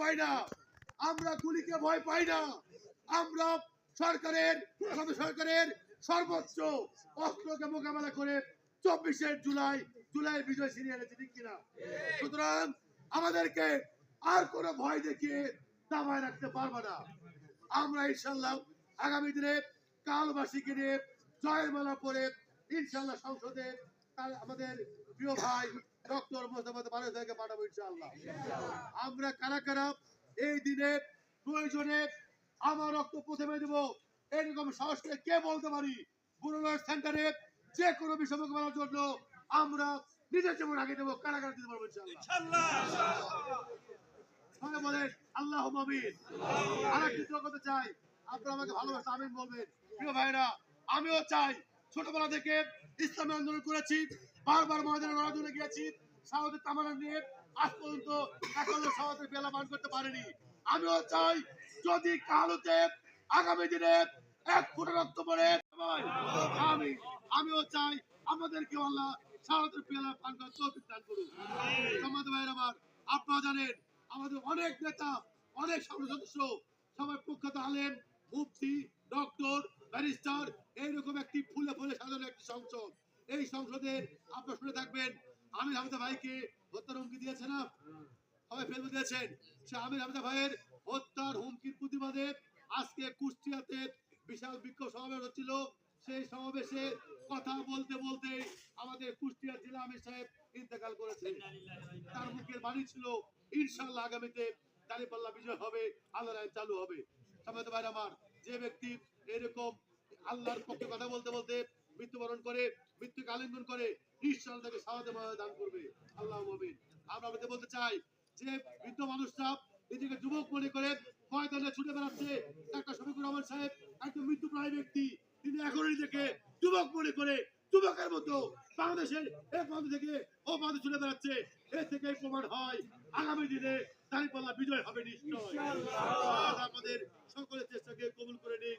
পাই না। আমরা গুলিকে ভয় পাই না। আমরা সরকারের সরকারের সর্বোচ্চ অস্ত্রকে মোকাবেলা করে চব্বিশের জুলাই জুলাই বিজয় ঠিক কিনা? সুতরাং আমাদেরকে আর কোনো ভয় দেখিয়ে দাবায় রাখতে পারবে না। আমরা ইনশাল্লাহ আগামী দিনে কালবাসীকে নিয়ে জয়ের মালা পরে ইনশাল্লাহ সংসদে আমাদের প্রিয় ভাই থেকে পাঠাবো ইনশাল্লাহ আমরা কারা কারা এই দিনে প্রয়োজনে আমার রক্ত প্রথমে দেব, এরকম সাহসকে কে বলতে পারি? বুড়ো সেন্টারে যে কোনো বিষয় জন্য আমরা নিজের জীবন আগে দেবো, কারা কারা দিতে পারব ইনশাল্লাহ সবাই বলেন আল্লাহ মামিন আর কিছু চাই, আপনারা আমাকে ভালোবাসা, আমিন বলবেন। প্রিয় ভাইরা আমিও চাই ছোটবেলা থেকে ইসলামী আন্দোলন করেছি, বারবার ময়দানে লড়াই গিয়েছি সাউদের তামানা নিয়ে আজ পর্যন্ত এখনও সাউদের বেলা মান করতে পারেনি। আমিও চাই যদি কালোতে আগামী দিনে এক ফুটা রক্ত পড়ে আমি, আমিও চাই আমাদেরকে আল্লাহ সাউদের বেলা পান করার তৌফিক দান করুন সমাজ ভাইয়ের আমার, আপনারা জানেন আমাদের অনেক নেতা, অনেক সদস্য সবাই প্রখ্যাত আলেম, মুফতি, ডক্টর ব্যারিস্টার, এইরকম একটি ফুলে ফুলে সাজানো একটি সংসদ। এই সংসদের আপনারা শুনে থাকবেন, আমির হামদা ভাইকে হত্যার হুমকি দিয়েছে সবাই ফেসবুক দিয়েছেন। সে আমির হামদা ভাইয়ের হত্যার হুমকির প্রতিবাদে আজকে কুষ্টিয়াতে বিশাল বিক্ষোভ সমাবেশ হচ্ছিল। সেই সমাবেশে কথা বলতে বলতে আমাদের কুষ্টিয়া জেলা আমির সাহেব ইন্তেকাল করেছে। তার মুখের বাণী ছিল ইনশাল্লাহ আগামীতে দাঁড়িপাল্লা বিজয় হবে আল্লাহর চালু হবে। সমাজ ভাই আমার, যে ব্যক্তি এরকম আল্লাহর পক্ষে কথা বলতে বলতে মৃত্যুবরণ করে মৃত্যুকে আলিঙ্গন করে তাকে সাহায্য দান করবে। আল্লাহ মমিন আমরা বলতে চাই যে বৃদ্ধ মানুষরা নিজেকে যুবক মনে করে ময়দানে ছুটে বেড়াচ্ছে। একটা শফিকুর রহমান সাহেব একজন মৃত্যুপ্রায় ব্যক্তি। তিনি নিজেকে যুবক মনে করে যুবকের মতো বাংলাদেশের এক প্রান্ত থেকে ও প্রান্তে ছুটে বেড়াচ্ছে। এ থেকে প্রমাণ হয় আগামী দিনে দাঁড়িপাল্লা বিজয় হবে নিশ্চয়। আমাদের সকলের চেষ্টাকে কবুল করে নিক।